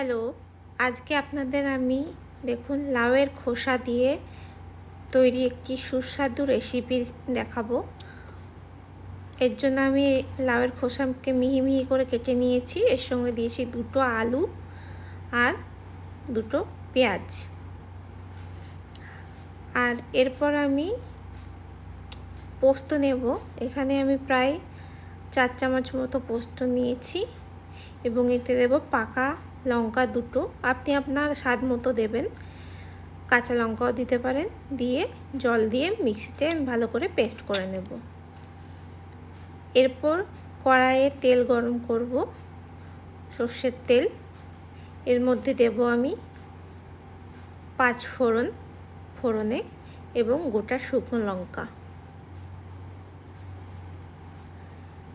Hello, আজকে আপনাদের আমি দেখুন লাউয়ের খোসা দিয়ে তৈরি একটি সুস্বাদু রেসিপি দেখাবো। এর জন্য আমি লাউয়ের খোসাকে মিহি মিহি করে কেটে নিয়েছি। এর সঙ্গে দিয়েছি দুটো আলু আর দুটো পেঁয়াজ। আর এরপর আমি পোস্ত নেব। এখানে আমি প্রায় চার চামচ মতো পোস্ত নিয়েছি এবং এতে দেব পাকা লঙ্কা দুটো। আপনি আপনার স্বাদ মতো দেবেন। কাঁচা লঙ্কাও দিতে পারেন। দিয়ে জল দিয়ে মিক্সিতে ভালো করে পেস্ট করে নেব। এরপর কড়াইয়ে তেল গরম করব। সর্ষের তেল। এর মধ্যে দেব আমি পাঁচ ফোড়ন, ফোড়নে এবং গোটা শুকনো লঙ্কা।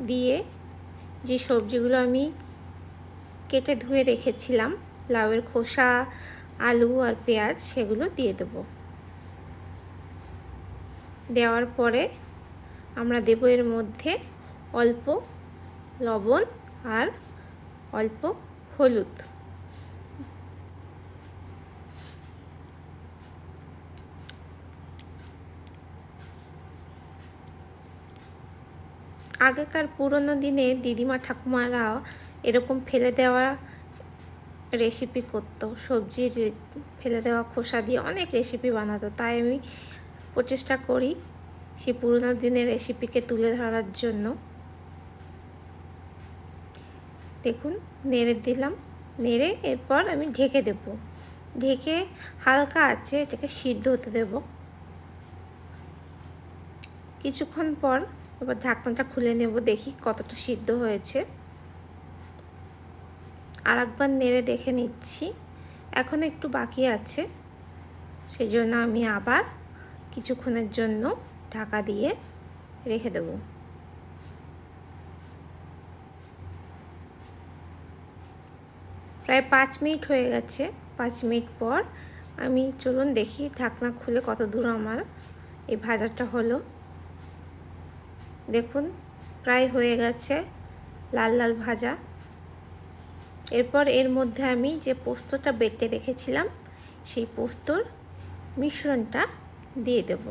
দিয়ে যে সবজিগুলো আমি কেটে ধুয়ে রেখেছিলাম। লাউয়ের খোসা, আলু আর পেঁয়াজ সেগুলো দিয়ে দেব। দেওয়ার পরে আমরা দেব এর মধ্যে অল্প লবণ আর অল্প হলুদ। আগেকার পুরনো দিনে দিদিমা ঠাকুমারাও এরকম ফেলে দেওয়া রেসিপি করতো। সবজির ফেলে দেওয়া খোসা দিয়ে অনেক রেসিপি বানাতো। তাই আমি প্রচেষ্টা করি সেই পুরোনো দিনের রেসিপিকে তুলে ধরার জন্য। দেখুন, নেড়ে দিলাম। নেড়ে এরপর আমি ঢেকে দেব। ঢেকে হালকা আছে, এটাকে সিদ্ধ হতে দেব। কিছুক্ষণ পর এবার ঢাকনাটা খুলে নেব, দেখি কতটা সিদ্ধ হয়েছে। আর একবার নেড়ে দেখে নিচ্ছি। এখন একটু বাকি আছে। সেই জন্য আমি আবার কিছুক্ষণের জন্য ঢাকা দিয়ে রেখে দেব। প্রায় পাঁচ মিনিট হয়ে গেছে। পাঁচ মিনিট পর আমি চলুন দেখি ঢাকনা খুলে কত দূর আমার এই ভাজাটা হলো। দেখুন, প্রায় হয়ে গেছে লাল লাল ভাজা। এরপর এর মধ্যে আমি যে পোস্তটা বেটে রেখেছিলাম, সেই পোস্তর মিশ্রণটা দিয়ে দেব।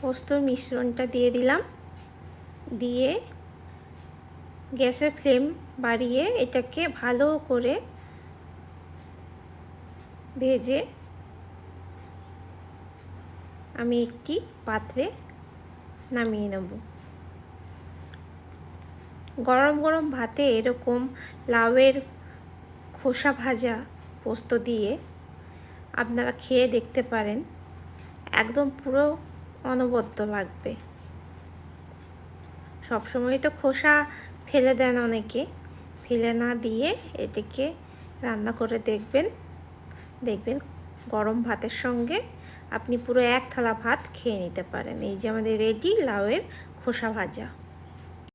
পোস্তর মিশ্রণটা দিয়ে দিলাম। দিয়ে গ্যাসের ফ্লেম বাড়িয়ে এটাকে ভালো করে ভেজে আমি একটি পাত্রে নামিয়ে নেব। গরম গরম ভাতে এরকম লাউয়ের খোসা ভাজা পোস্ত দিয়ে আপনারা খেয়ে দেখতে পারেন। একদম পুরো অনবদ্য লাগবে। সবসময় তো খোসা ফেলে দেন অনেকে। ফেলে না দিয়ে এটিকে রান্না করে দেখবেন। দেখবেন গরম ভাতের সঙ্গে আপনি পুরো এক থালা ভাত খেয়ে নিতে পারেন। এই যে আমাদের রেডি লাউয়ের খোসা ভাজা।